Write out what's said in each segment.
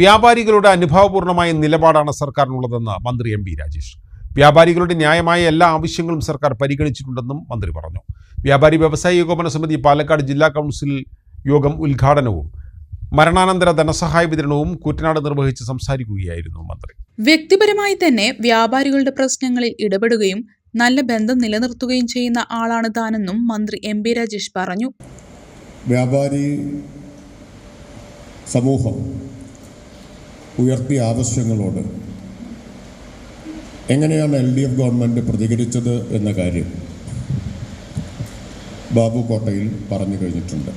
വ്യാപാരികളുടെ അനുഭാവപൂർണമായ നിലപാടാണ് സർക്കാരിനുള്ളതെന്ന് മന്ത്രി എം പി രാജേഷ്. വ്യാപാരികളുടെ ന്യായമായ എല്ലാ ആവശ്യങ്ങളും സർക്കാർ പരിഗണിച്ചിട്ടുണ്ടെന്നും മന്ത്രി പറഞ്ഞു. വ്യാപാരി വ്യവസായ ഏകോപന സമിതി പാലക്കാട് ജില്ലാ കൗൺസിൽ യോഗം ഉദ്ഘാടനവും മരണാനന്തര ധനസഹായ വിതരണവും കൂറ്റനാട് നിർവഹിച്ച് സംസാരിക്കുകയായിരുന്നു മന്ത്രി. വ്യക്തിപരമായി തന്നെ വ്യാപാരികളുടെ പ്രശ്നങ്ങളിൽ ഇടപെടുകയും നല്ല ബന്ധം നിലനിർത്തുകയും ചെയ്യുന്ന ആളാണ് താനെന്നും മന്ത്രി എം ബി രാജേഷ് പറഞ്ഞു. വ്യാപാരി സമൂഹം ഉയർത്തിയ ആവശ്യങ്ങളോട് എങ്ങനെയാണ് എൽ ഡി എഫ് ഗവൺമെന്റ് പ്രതികരിച്ചത് എന്ന കാര്യം ബാബു കോട്ടയിൽ പറഞ്ഞു കഴിഞ്ഞിട്ടുണ്ട്.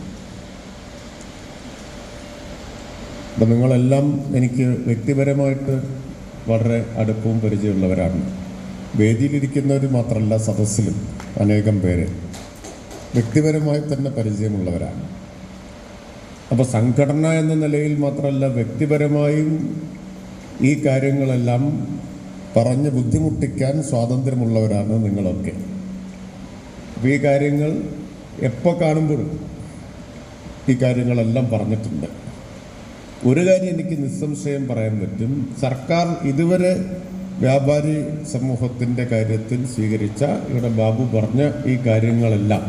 അപ്പം നിങ്ങളെല്ലാം എനിക്ക് വ്യക്തിപരമായിട്ട് വളരെ അടുപ്പവും പരിചയമുള്ളവരാണ്. വേദിയിലിരിക്കുന്നവർ മാത്രമല്ല സദസ്സിലും അനേകം പേര് വ്യക്തിപരമായി തന്നെ പരിചയമുള്ളവരാണ്. അപ്പോൾ സംഘടന എന്ന നിലയിൽ മാത്രമല്ല വ്യക്തിപരമായും ഈ കാര്യങ്ങളെല്ലാം പറഞ്ഞ് ബുദ്ധിമുട്ടിക്കാൻ സ്വാതന്ത്ര്യമുള്ളവരാണ് നിങ്ങളൊക്കെ. അപ്പോൾ ഈ കാര്യങ്ങൾ എപ്പോൾ കാണുമ്പോഴും ഈ കാര്യങ്ങളെല്ലാം പറഞ്ഞിട്ടുണ്ട്. ഒരു കാര്യം എനിക്ക് നിസ്സംശയം പറയാൻ പറ്റും. സർക്കാർ ഇതുവരെ വ്യാപാരി സമൂഹത്തിന്റെ കാര്യത്തിൽ സ്വീകരിച്ച ഇവിടെ ബാബു പറഞ്ഞ ഈ കാര്യങ്ങളെല്ലാം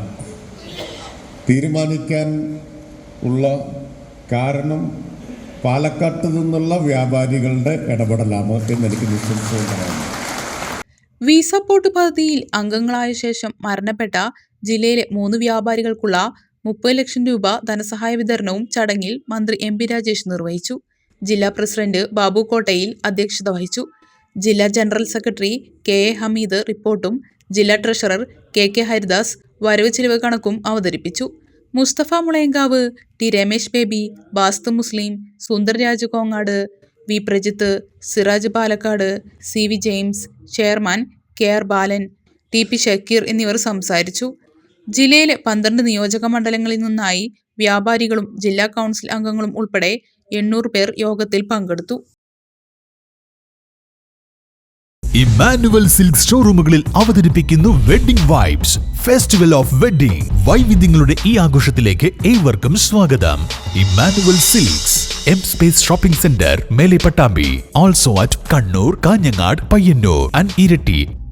തീരുമാനിക്കാൻ ഉള്ള കാരണം പാലക്കാട്ട് നിന്നുള്ള വ്യാപാരികളുടെ ഇടപെടലാണ്. എന്ന് എനിക്ക് നിസ്സംശയം പറയാം. വി സപ്പോർട്ട് പദ്ധതിയിൽ അംഗങ്ങളായ ശേഷം മരണപ്പെട്ട ജില്ലയിലെ മൂന്ന് വ്യാപാരികൾക്കുള്ള മുപ്പത് ലക്ഷം രൂപ ധനസഹായ വിതരണവും ചടങ്ങിൽ മന്ത്രി എം പി രാജേഷ് നിർവഹിച്ചു. ജില്ലാ പ്രസിഡന്റ് ബാബു കോട്ടയിൽ അധ്യക്ഷത വഹിച്ചു. ജില്ലാ general secretary K A Hameed റിപ്പോർട്ടും ജില്ലാ ട്രഷറർ കെ കെ ഹരിദാസ് വരവ് ചെലവ് കണക്കും അവതരിപ്പിച്ചു. മുസ്തഫ മുളയങ്കാവ് ടി രമേശ് ബേബി ബാസ്തു മുസ്ലിം Sundarraj Kongad V Prajith Siraj Palakkad C V James chairman K R Balan T P Shakkeer എന്നിവർ സംസാരിച്ചു. ജില്ലയിലെ പന്ത്രണ്ട് നിയോജക മണ്ഡലങ്ങളിൽ നിന്നായി വ്യാപാരികളും ജില്ലാ കൗൺസിൽ അംഗങ്ങളും ഉൾപ്പെടെ എണ്ണൂറ് പേർ യോഗത്തിൽ പങ്കെടുത്തു. ഇമ്മാനുവൽ സിൽക്ക് ഷോറൂമുകളിൽ അവതരിപ്പിക്കുന്നു wedding vibes. Festival of wedding വൈവിധ്യങ്ങളുടെ ഈ ആഘോഷത്തിലേക്ക് ഏവർക്കും സ്വാഗതം. Emmanuel Silks M space shopping centre മേലെ Pattambi. Also at Kannur Kanhangad Payyanur and Iritty.